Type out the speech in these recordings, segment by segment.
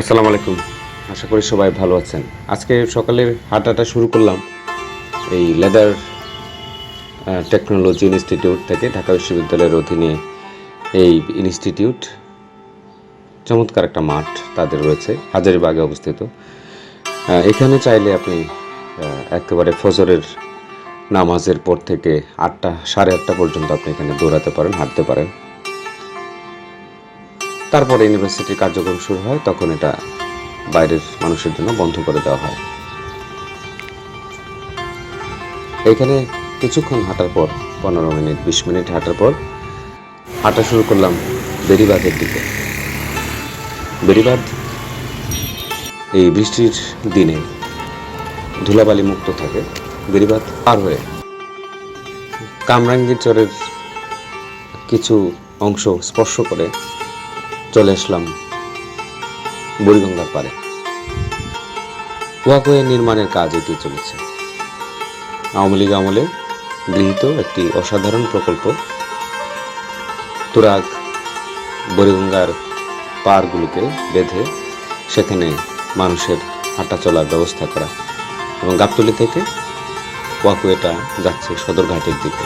আসসালামু আলাইকুম। আশা করি সবাই ভালো আছেন। আজকে সকালের হাঁটাটা শুরু করলাম এই লেদার টেকনোলজি ইনস্টিটিউট থেকে ঢাকা বিশ্ববিদ্যালয়ের অধীনে এই ইনস্টিটিউট। চমৎকার একটা মাঠ তাদের রয়েছে, হাজারিবাগে অবস্থিত। এখানে চাইলে আপনি একেবারে ফজরের নামাজের পর থেকে আটটা, সাড়ে আটটা পর্যন্ত আপনি এখানে দৌড়াতে পারেন, হাঁটতে পারেন। তারপরে ইউনিভার্সিটির কার্যক্রম শুরু হয়, তখন এটা বাইরের মানুষের জন্য বন্ধ করে দেওয়া হয়। এখানে কিছুক্ষণ হাঁটার পর, পনেরো মিনিট, বিশ মিনিট হাঁটার পর হাঁটা শুরু করলাম বেরিবাঁধের দিকে। বেরিবাঁধ এই বৃষ্টির দিনে ধুলাবালি মুক্ত থাকে বেরিবাঁধ পার হয়ে কামরাঙ্গীর চরের কিছু অংশ স্পর্শ করে চলে আসলাম বুড়িগঙ্গার পারে। ওয়াকওয়ে নির্মাণের কাজ এগিয়ে চলেছে। আওয়ামী লীগ আমলে গৃহীত একটি অসাধারণ প্রকল্প, তুরাগ বুড়িগঙ্গার পারগুলোকে বেঁধে সেখানে মানুষের হাঁটা চলার ব্যবস্থা করা এবং গাবতলি থেকে ওয়াকওয়েটা যাচ্ছে সদরঘাটের দিকে।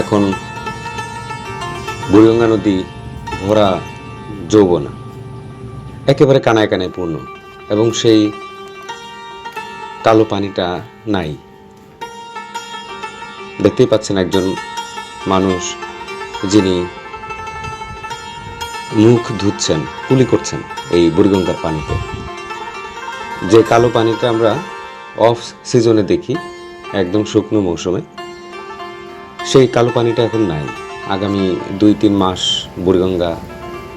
এখন বুড়িগঙ্গা নদী ভরা যৌবনা। একেবারে কানায় কানায় পূর্ণ এবং সেই কালো পানিটা নাই। দেখতেই পাচ্ছেন একজন মানুষ যিনি মুখ ধুচ্ছেন, কুলি করছেন এই বুড়িগঙ্গার পানিতে। যে কালো পানিটা আমরা অফ সিজনে দেখি একদম শুকনো মৌসুমে, সেই কালো পানিটা এখন নাই। আগামী দুই, তিন মাস বুড়িগঙ্গা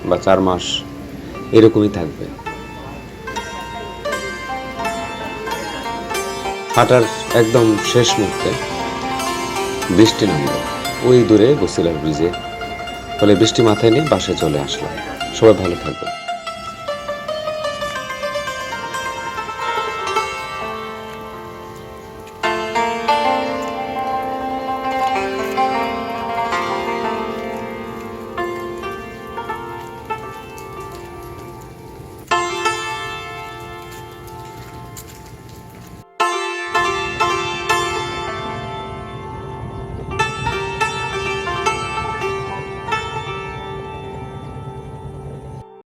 বা চার মাস এরকমই থাকবে। হাঁটার একদম শেষ মুহূর্তে বৃষ্টি নামল। ওই দূরে গোসিলার ব্রিজে। ফলে বৃষ্টি মাথায় নিয়ে বাসে চলে আসলাম। সবাই ভালো থাকবে